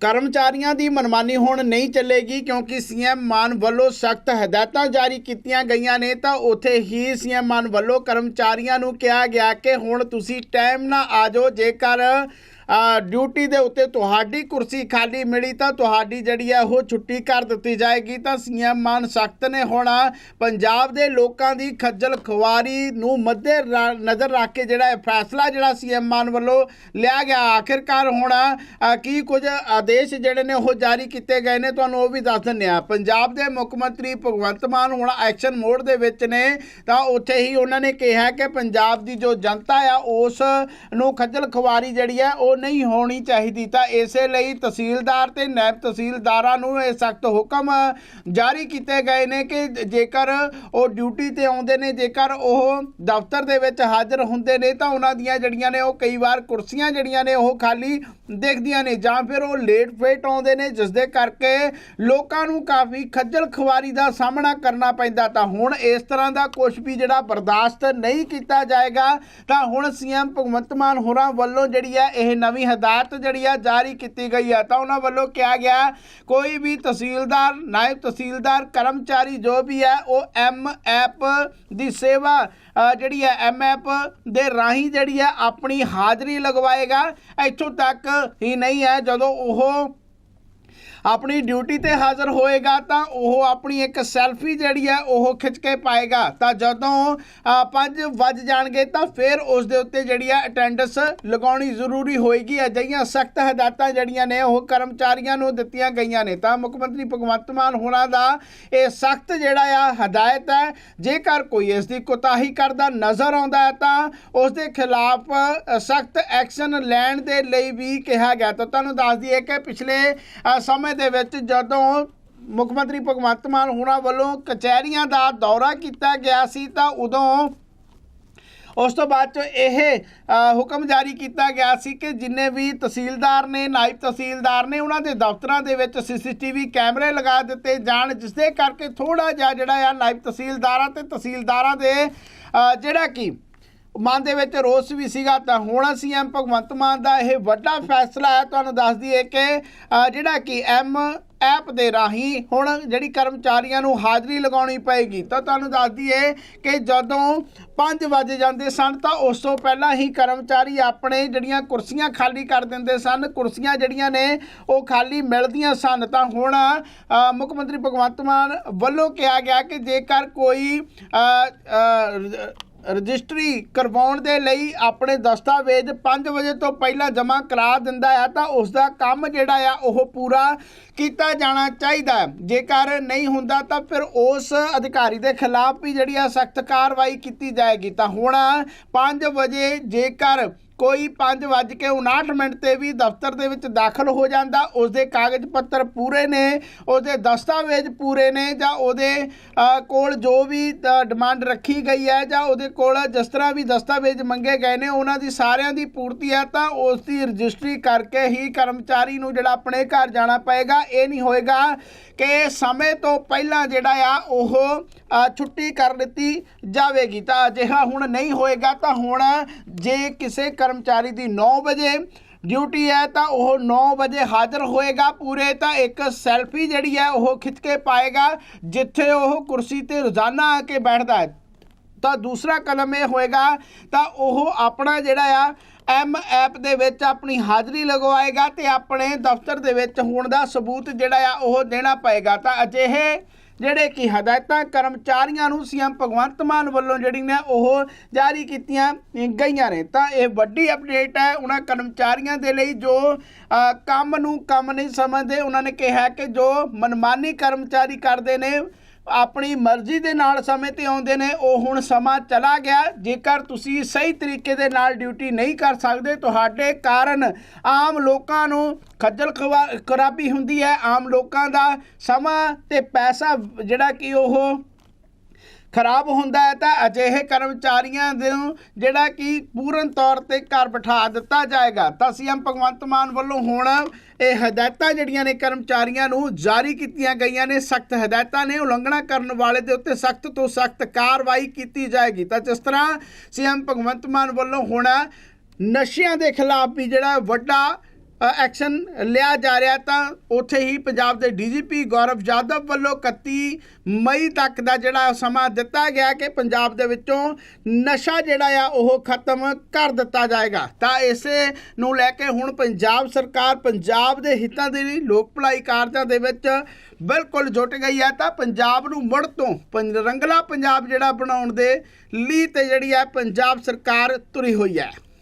ਕਰਮਚਾਰੀਆਂ ਦੀ ਮਨਮਾਨੀ ਹੁਣ ਨਹੀਂ ਚੱਲੇਗੀ ਕਿਉਂਕਿ ਸੀਐਮ ਮਾਨ ਵੱਲੋਂ ਸਖਤ ਹਦਾਇਤਾਂ ਜਾਰੀ ਕੀਤੀਆਂ ਗਈਆਂ ਨੇ, ਤਾਂ ਉੱਥੇ ਹੀ ਸੀਐਮ ਮਾਨ ਵੱਲੋਂ ਕਰਮਚਾਰੀਆਂ ਨੂੰ ਕਿਹਾ ਗਿਆ ਕਿ ਹੁਣ ਤੁਸੀਂ ਟਾਈਮ ਨਾਲ ਆ ਜਾਓ, ਜੇਕਰ ਡਿਊਟੀ ਦੇ ਉੱਤੇ ਤੁਹਾਡੀ ਕੁਰਸੀ ਖਾਲੀ ਮਿਲੀ ਤਾਂ ਤੁਹਾਡੀ ਜਿਹੜੀ ਹੈ ਉਹ ਛੁੱਟੀ ਕਰ ਦਿੱਤੀ ਜਾਏਗੀ। ਤਾਂ ਸੀਐਮ ਮਾਨ ਸਖਤ ਨੇ ਹੁਣ ਪੰਜਾਬ ਦੇ ਲੋਕਾਂ ਦੀ ਖੱਜਲ ਖੁਆਰੀ ਨੂੰ ਮੱਦੇ ਰਾ- ਨਜ਼ਰ ਰੱਖ ਕੇ ਜਿਹੜਾ ਫੈਸਲਾ ਜਿਹੜਾ ਸੀਐਮ ਮਾਨ ਵੱਲੋਂ ਲਿਆ ਗਿਆ। ਆਖਿਰਕਾਰ ਹੁਣ ਕੀ ਕੁਝ ਆਦੇਸ਼ ਜਿਹੜੇ ਨੇ ਉਹ ਜਾਰੀ ਕੀਤੇ ਗਏ ਨੇ, ਤੁਹਾਨੂੰ ਉਹ ਵੀ ਦੱਸ ਦਿੰਦੇ ਆ। ਪੰਜਾਬ ਦੇ ਮੁੱਖ ਮੰਤਰੀ ਭਗਵੰਤ ਮਾਨ ਹੁਣ ਐਕਸ਼ਨ ਮੋਡ ਦੇ ਵਿੱਚ ਨੇ। ਤਾਂ ਉੱਥੇ ਹੀ ਉਹਨਾਂ ਨੇ ਕਿਹਾ ਕਿ ਪੰਜਾਬ ਦੀ ਜੋ ਜਨਤਾ ਆ, ਉਸ ਨੂੰ ਖੱਜਲ ਖੁਆਰੀ ਜਿਹੜੀ ਹੈ ਉਹ ਨਹੀਂ ਹੋਣੀ ਚਾਹੀਦੀ, ਤਾਂ ਇਸੇ ਲਈ ਤਹਿਸੀਲਦਾਰ ਤੇ ਨਾਇਬ ਤਹਿਸੀਲਦਾਰਾਂ ਨੂੰ ਇਹ ਸਖਤ ਹੁਕਮ ਜਾਰੀ ਕੀਤੇ ਗਏ ਨੇ ਕਿ ਜੇਕਰ ਉਹ ਡਿਊਟੀ ਤੇ ਆਉਂਦੇ ਨੇ, ਜੇਕਰ ਉਹ ਦਫ਼ਤਰ ਦੇ ਵਿੱਚ ਹਾਜ਼ਰ ਹੁੰਦੇ ਨੇ, ਤਾਂ ਉਹਨਾਂ ਦੀਆਂ ਜਿਹੜੀਆਂ ਨੇ ਉਹ ਕਈ ਵਾਰ ਕੁਰਸੀਆਂ ਜਿਹੜੀਆਂ ਨੇ ਉਹ ਖਾਲੀ ਦੇਖਦੀਆਂ ਨੇ ਜਾਂ ਫਿਰ ਉਹ ਲੇਟ ਫੇਟ ਆਉਂਦੇ ਨੇ, ਜਿਸ ਦੇ ਕਰਕੇ ਲੋਕਾਂ ਨੂੰ ਕਾਫੀ ਖੱਜਲ ਖੁਆਰੀ ਦਾ ਸਾਹਮਣਾ ਕਰਨਾ ਪੈਂਦਾ। ਤਾਂ ਹੁਣ ਇਸ ਤਰ੍ਹਾਂ ਦਾ ਕੁਝ ਵੀ ਜਿਹੜਾ ਬਰਦਾਸ਼ਤ ਨਹੀਂ ਕੀਤਾ ਜਾਏਗਾ, ਤਾਂ ਹੁਣ ਸੀਐਮ ਭਗਵੰਤ ਮਾਨ ਹੋਰਾਂ ਵੱਲੋਂ ਜਿਹੜੀ ਹੈ ਇਹ ਨਵੀਂ ਹਦਾਇਤ ਜਿਹੜੀ ਆ ਜਾਰੀ ਕੀਤੀ ਗਈ ਹੈ ਤਾਂ ਉਹਨਾਂ ਵੱਲੋਂ ਕਿਹਾ ਗਿਆ ਕੋਈ ਵੀ ਤਹਿਸੀਲਦਾਰ, ਨਾਇਬ ਤਹਿਸੀਲਦਾਰ, ਕਰਮਚਾਰੀ ਜੋ ਵੀ ਹੈ ਉਹ ਐਮ ਐਪ ਦੀ ਸੇਵਾ ਜਿਹੜੀ ਹੈ ਐਮ ਐਪ ਦੇ ਰਾਹੀਂ ਜਿਹੜੀ ਹੈ ਆਪਣੀ ਹਾਜ਼ਰੀ ਲਗਵਾਏਗਾ। ਇੱਥੋਂ ਤੱਕ ਹੀ ਨਹੀਂ ਹੈ, ਜਦੋਂ ਉਹ ਆਪਣੀ ਡਿਊਟੀ ਤੇ ਹਾਜ਼ਰ ਹੋਏਗਾ ਤਾਂ ਉਹ ਆਪਣੀ ਇੱਕ ਸੈਲਫੀ ਜਿਹੜੀ ਹੈ ਉਹ ਖਿੱਚ ਕੇ ਪਾਏਗਾ। ਤਾਂ ਜਦੋਂ 5 ਵੱਜ ਜਾਣਗੇ ਤਾਂ ਫਿਰ ਉਸ ਦੇ ਉੱਤੇ ਜਿਹੜੀ ਹੈ ਅਟੈਂਡੈਂਸ ਲਗਾਉਣੀ ਜ਼ਰੂਰੀ ਹੋਏਗੀ। ਅਜਿਹੀਆਂ ਸਖਤ ਹਦਾਇਤਾਂ ਜਿਹੜੀਆਂ ਨੇ ਉਹ ਕਰਮਚਾਰੀਆਂ ਨੂੰ ਦਿੱਤੀਆਂ ਗਈਆਂ ਨੇ। ਤਾਂ ਮੁੱਖ ਮੰਤਰੀ ਭਗਵੰਤ ਮਾਨ ਹੋਣਾ ਦਾ ਇਹ ਸਖਤ ਜਿਹੜਾ ਆ ਹਦਾਇਤ ਹੈ, ਜੇਕਰ ਕੋਈ ਇਸ ਦੀ ਕੋਤਾਹੀ ਕਰਦਾ ਨਜ਼ਰ ਆਉਂਦਾ ਹੈ ਤਾਂ ਉਸ ਦੇ ਖਿਲਾਫ ਸਖਤ ਐਕਸ਼ਨ ਲੈਣ ਦੇ ਲਈ ਵੀ ਕਿਹਾ ਗਿਆ। ਤਾਂ ਤੁਹਾਨੂੰ ਦੱਸ ਦਈਏ ਕਿ ਪਿਛਲੇ ਸਮੇਂ ਸਮੇਂ ਦੇ ਵਿੱਚ ਜਦੋਂ ਮੁੱਖ ਮੰਤਰੀ ਭਗਵੰਤ ਮਾਨ ਹੋਣਾ ਵੱਲੋਂ ਕਚਹਿਰੀਆਂ ਦਾ ਦੌਰਾ ਕੀਤਾ ਗਿਆ ਸੀ ਤਾਂ ਉਦੋਂ ਉਸ ਤੋਂ ਬਾਅਦ ਚ ਇਹ ਹੁਕਮ ਜਾਰੀ ਕੀਤਾ ਗਿਆ ਸੀ ਕਿ ਜਿੰਨੇ ਵੀ ਤਹਿਸੀਲਦਾਰ ਨੇ ਨਾਇਬ ਤਹਿਸੀਲਦਾਰ ਨੇ ਉਹਨਾਂ ਦੇ ਦਫ਼ਤਰਾਂ ਦੇ ਵਿੱਚ ਸੀਸੀਟੀਵੀ ਕੈਮਰੇ ਲਗਾ ਦਿੱਤੇ ਜਾਣ ਜਿਸ ਦੇ ਕਰਕੇ ਥੋੜਾ ਜਿਹਾ ਜਿਹੜਾ ਆ ਨਾਇਬ ਤਹਿਸੀਲਦਾਰਾਂ ਤੇ ਤਹਿਸੀਲਦਾਰਾਂ ਦੇ ਅ, ਜਿਹੜਾ ਕਿ ਮਨ ਦੇ ਵਿੱਚ ਰੋਸ ਵੀ ਸੀਗਾ, ਤਾਂ ਹੁਣ ਅਸੀਂ ਸੀਐਮ ਭਗਵੰਤ ਮਾਨ ਦਾ ਇਹ ਵੱਡਾ ਫੈਸਲਾ ਹੈ। ਤੁਹਾਨੂੰ ਦੱਸ ਦਈਏ ਕਿ ਜਿਹੜਾ ਕਿ ਐਮ ਐਪ ਦੇ ਰਾਹੀਂ ਹੁਣ ਜਿਹੜੀ ਕਰਮਚਾਰੀਆਂ ਨੂੰ ਹਾਜ਼ਰੀ ਲਗਾਉਣੀ ਪਏਗੀ। ਤਾਂ ਤੁਹਾਨੂੰ ਦੱਸ ਦਈਏ ਕਿ ਜਦੋਂ 5 ਵਜੇ ਜਾਂਦੇ ਸਨ, ਤਾਂ ਉਸ ਤੋਂ ਪਹਿਲਾਂ ਹੀ ਕਰਮਚਾਰੀ ਆਪਣੇ ਜਿਹੜੀਆਂ ਕੁਰਸੀਆਂ ਖਾਲੀ ਕਰ ਦਿੰਦੇ ਸਨ। ਕੁਰਸੀਆਂ ਜਿਹੜੀਆਂ ਨੇ, ਉਹ ਖਾਲੀ ਮਿਲਦੀਆਂ ਸਨ। ਤਾਂ ਹੁਣ ਮੁੱਖ ਮੰਤਰੀ ਭਗਵੰਤ ਮਾਨ ਵੱਲੋਂ ਕਿਹਾ ਗਿਆ ਕਿ ਜੇਕਰ ਕੋਈ ਰਜਿਸਟਰੀ ਕਰਵਾਉਣ ਦੇ ਲਈ ਆਪਣੇ ਦਸਤਾਵੇਜ਼ 5 ਵਜੇ ਤੋਂ ਪਹਿਲਾਂ ਜਮ੍ਹਾਂ ਕਰਾ ਦਿੰਦਾ ਹੈ ਤਾਂ ਉਸ ਦਾ ਕੰਮ ਜਿਹੜਾ ਆ ਉਹ ਪੂਰਾ ਕੀਤਾ ਜਾਣਾ ਚਾਹੀਦਾ। ਜੇਕਰ ਨਹੀਂ ਹੁੰਦਾ ਤਾਂ ਫਿਰ ਉਸ ਅਧਿਕਾਰੀ ਦੇ ਖਿਲਾਫ ਵੀ ਜਿਹੜੀ ਆ ਸਖਤ ਕਾਰਵਾਈ ਕੀਤੀ ਜਾਏਗੀ। ਤਾਂ ਹੁਣ 5 ਵਜੇ ਜੇਕਰ ਕੋਈ 5:59 ਮਿੰਟ ਤੇ ਵੀ ਦਫ਼ਤਰ ਦੇ ਵਿੱਚ ਦਾਖਲ ਹੋ ਜਾਂਦਾ ਉਸ ਦੇ ਕਾਗਜ਼ ਪੱਤਰ ਪੂਰੇ ਨੇ ਉਹਦੇ ਦਸਤਾਵੇਜ਼ ਪੂਰੇ ਨੇ, ਜਾਂ ਉਹਦੇ ਕੋਲ ਜੋ ਵੀ ਡਿਮਾਂਡ ਰੱਖੀ ਗਈ ਹੈ, ਜਾਂ ਉਹਦੇ ਕੋਲ ਜਿਸ ਤਰ੍ਹਾਂ ਵੀ ਦਸਤਾਵੇਜ਼ ਮੰਗੇ ਗਏ ਨੇ, ਉਹਨਾਂ ਦੀ ਸਾਰਿਆਂ ਦੀ ਪੂਰਤੀ ਹੈ, ਤਾਂ ਉਸ ਦੀ ਰਜਿਸਟਰੀ ਕਰਕੇ ਹੀ ਕਰਮਚਾਰੀ ਨੂੰ ਜਿਹੜਾ ਆਪਣੇ ਘਰ ਜਾਣਾ ਪਏਗਾ। ਇਹ ਨਹੀਂ ਹੋਏਗਾ ਕਿ ਸਮੇਂ ਤੋਂ ਪਹਿਲਾਂ ਜਿਹੜਾ ਆ, ਉਹ ਛੁੱਟੀ ਕਰ ਦਿੱਤੀ ਜਾਵੇਗੀ। ਤਾਂ ਅਜਿਹਾ ਹੁਣ ਨਹੀਂ ਹੋਏਗਾ, ਤਾਂ ਹੁਣ ਜੇ ਕਿਸੇ ਕਰਮਚਾਰੀ ਦੀ 9 ਵਜੇ ਡਿਊਟੀ ਹੈ, ਤਾਂ ਉਹ 9 ਵਜੇ ਹਾਜ਼ਰ ਹੋਏਗਾ ਪੂਰੇ। ਤਾਂ ਇੱਕ ਸੈਲਫੀ ਜਿਹੜੀ ਹੈ, ਉਹ ਖਿੱਚ ਕੇ ਪਾਏਗਾ, ਜਿੱਥੇ ਉਹ ਕੁਰਸੀ ਤੇ ਰੋਜ਼ਾਨਾ ਆ ਕੇ ਬੈਠਦਾ ਹੈ। ਤਾਂ ਦੂਸਰਾ ਕਲਮ ਇਹ ਹੋਏਗਾ, ਤਾਂ ਉਹ ਆਪਣਾ ਜਿਹੜਾ ਆ, ਐਮ ਐਪ ਦੇ ਵਿੱਚ ਆਪਣੀ ਹਾਜ਼ਰੀ ਲਗਵਾਏਗਾ ਤੇ ਆਪਣੇ ਦਫ਼ਤਰ ਦੇ ਵਿੱਚ ਹੋਣ ਦਾ ਸਬੂਤ ਜਿਹੜਾ ਆ, ਉਹ ਦੇਣਾ ਪਏਗਾ। ਤਾਂ ਅਜਿਹੇ ਜਿਹੜੇ ਕਿ ਹਦਾਇਤਾਂ ਕਰਮਚਾਰੀਆਂ ਨੂੰ ਸੀਐਮ ਭਗਵੰਤ ਮਾਨ ਵੱਲੋਂ ਜਿਹੜੀ ਨੇ ਉਹ ਜਾਰੀ ਕੀਤੀਆਂ ਗਈਆਂ ਨੇ। ਤਾਂ ਇਹ ਵੱਡੀ ਅਪਡੇਟ ਹੈ ਉਹਨਾਂ ਕਰਮਚਾਰੀਆਂ ਦੇ ਲਈ ਜੋ ਕੰਮ ਨੂੰ ਕੰਮ ਨਹੀਂ ਸਮਝਦੇ, ਉਹਨਾਂ ਨੇ ਕਿਹਾ ਕਿ ਜੋ ਮਨਮਾਨੀ ਕਰਮਚਾਰੀ ਕਰਦੇ ਨੇ ਆਪਣੀ ਮਰਜ਼ੀ ਦੇ ਨਾਲ ਸਮੇਂ ਤੇ ਆਉਂਦੇ ਨੇ, ਉਹ ਹੁਣ ਸਮਾਂ ਚਲਾ ਗਿਆ। ਜੇਕਰ ਤੁਸੀਂ ਸਹੀ ਤਰੀਕੇ ਦੇ ਨਾਲ ਡਿਊਟੀ ਨਹੀਂ ਕਰ ਸਕਦੇ, ਤੁਹਾਡੇ ਕਾਰਨ ਆਮ ਲੋਕਾਂ ਨੂੰ ਖੱਜਲ ਖਵਾ- ਖਰਾਬੀ ਹੁੰਦੀ ਹੈ। ਆਮ ਲੋਕਾਂ ਦਾ ਸਮਾਂ ਤੇ ਪੈਸਾ ਜਿਹੜਾ ਕਿ ਉਹ ਖਰਾਬ ਹੁੰਦਾ ਹੈ ਤਾਂ ਅਜਿਹੇ ਕਰਮਚਾਰੀਆਂ ਨੂੰ ਜਿਹੜਾ ਕਿ ਪੂਰਨ ਤੌਰ ਤੇ ਘਰ ਬਿਠਾ ਦਿੱਤਾ ਜਾਏਗਾ। ਤਾਂ ਸੀਐਮ ਭਗਵੰਤ ਮਾਨ ਵੱਲੋਂ ਹੁਣ ਇਹ ਹਦਾਇਤਾਂ ਜਿਹੜੀਆਂ ਨੇ ਕਰਮਚਾਰੀਆਂ ਨੂੰ ਜਾਰੀ ਕੀਤੀਆਂ ਗਈਆਂ ਨੇ, ਸਖਤ ਹਦਾਇਤਾਂ ਨੇ, ਉਲੰਘਣਾ ਕਰਨ ਵਾਲੇ ਦੇ ਉੱਤੇ ਸਖਤ ਤੋਂ ਸਖਤ ਕਾਰਵਾਈ ਕੀਤੀ ਜਾਏਗੀ। ਤਾਂ ਜਿਸ ਤਰ੍ਹਾਂ ਸੀਐਮ ਭਗਵੰਤ ਮਾਨ ਵੱਲੋਂ ਹੁਣ ਨਸ਼ਿਆਂ ਦੇ ਖਿਲਾਫ ਵੀ ਜਿਹੜਾ ਵੱਡਾ ਐਕਸ਼ਨ ਲਿਆ ਜਾ ਰਿਹਾ ਤਾਂ ਉੱਥੇ ਹੀ ਪੰਜਾਬ ਦੇ ਡੀਜੀਪੀ ਗੌਰਵ ਯਾਦਵ ਵੱਲੋਂ 31 ਮਈ ਤੱਕ ਦਾ ਜਿਹੜਾ ਸਮਾਂ ਦਿੱਤਾ ਗਿਆ ਕਿ ਪੰਜਾਬ ਦੇ ਵਿੱਚੋਂ ਨਸ਼ਾ ਜਿਹੜਾ ਆ ਉਹ ਖਤਮ ਕਰ ਦਿੱਤਾ ਜਾਏਗਾ। ਤਾਂ ਇਸੇ ਨੂੰ ਲੈ ਕੇ ਹੁਣ ਪੰਜਾਬ ਸਰਕਾਰ ਪੰਜਾਬ ਦੇ ਹਿੱਤਾਂ ਦੇ ਲਈ ਲੋਕ ਭਲਾਈ ਕਾਰਜਾਂ ਦੇ ਵਿੱਚ ਬਿਲਕੁਲ ਜੁਟ ਗਈ ਹੈ ਤਾਂ ਪੰਜਾਬ ਨੂੰ ਮੁੜ ਤੋਂ ਪੰਜ- ਰੰਗਲਾ ਪੰਜਾਬ ਜਿਹੜਾ ਬਣਾਉਣ ਦੇ ਲਈ ਤੇ ਜਿਹੜੀ ਹੈ ਪੰਜਾਬ ਸਰਕਾਰ ਤੁਰੀ ਹੋਈ ਹੈ